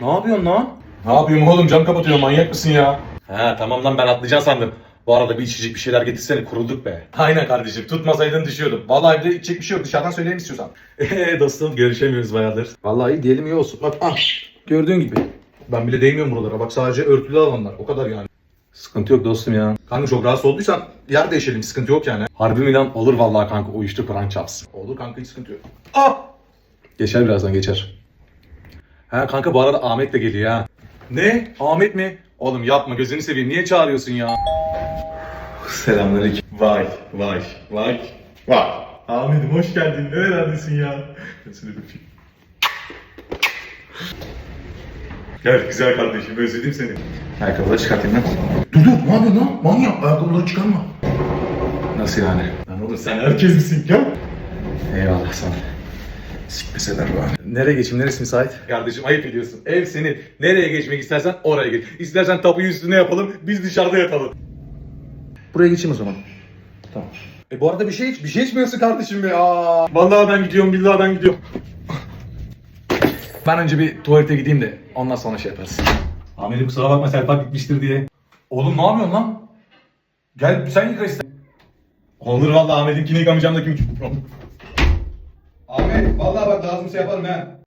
Ne yapıyorsun lan? Ne yapayım oğlum cam kapatıyorum manyak mısın ya? He tamam lan ben atlayacaksın sandım. Bu arada bir içecek bir şeyler getirsene kurulduk be. Aynen kardeşim tutmasaydın düşüyordum. Vallahi evde içecek bir şey yok dışarıdan söyleyeyim istiyorsan. Eee dostum görüşemiyoruz bayağıdır. Vallahi iyi diyelim iyi olsun. Bak ah gördüğün gibi. Ben bile değmiyorum buralara bak sadece örtülü alanlar o kadar yani. Sıkıntı yok dostum ya. Kanka çok rahatsız olduysan yer değişelim sıkıntı yok yani. Harbi mi lan? Olur vallahi kanka uyuştu Kur'an çarpsın. Olur kanka hiç sıkıntı yok. Ah! Geçer birazdan geçer. Ha kanka bu arada Ahmet de geliyor ha. Ne? Ahmet mi? Oğlum yapma gözünü seveyim niye çağırıyorsun ya? Selamünaleyküm. Vay vay vay vay. Ahmet'im hoş geldin. Nerelerdesin ya? Ben öpeyim. Gel güzel kardeşim özledim seni. Ayakkabıları çıkartayım lan. Dur dur ne yapıyorsun lan? Manyak ayakkabıları çıkarma. Nasıl yani? Lan oğlum sen herkes misin ya? Eyvallah sana. Sikmeseler bari. Nereye geçeyim? Neresi müsait? Kardeşim ayıp ediyorsun. Ev senin. Nereye geçmek istersen oraya geç. İstersen tapuyu üstüne yapalım. Biz dışarıda yatalım. Buraya geçeyim o zaman. Tamam. E bu arada bir şey iç, bir şey içmiyorsun kardeşim. Aa. Vallahi ben gidiyorum, billahi ben gidiyorum. Ben önce bir tuvalete gideyim de ondan sonra şey yaparız. Ahmet'im kusura bakma Serpak gitmiştir diye. Oğlum ne yapıyorsun lan? Gel sen yıka iste. Olur vallahi Ahmet'inkini yıkamayacağım da kim? Ahmet vallahi bak lazımsa yaparım ha.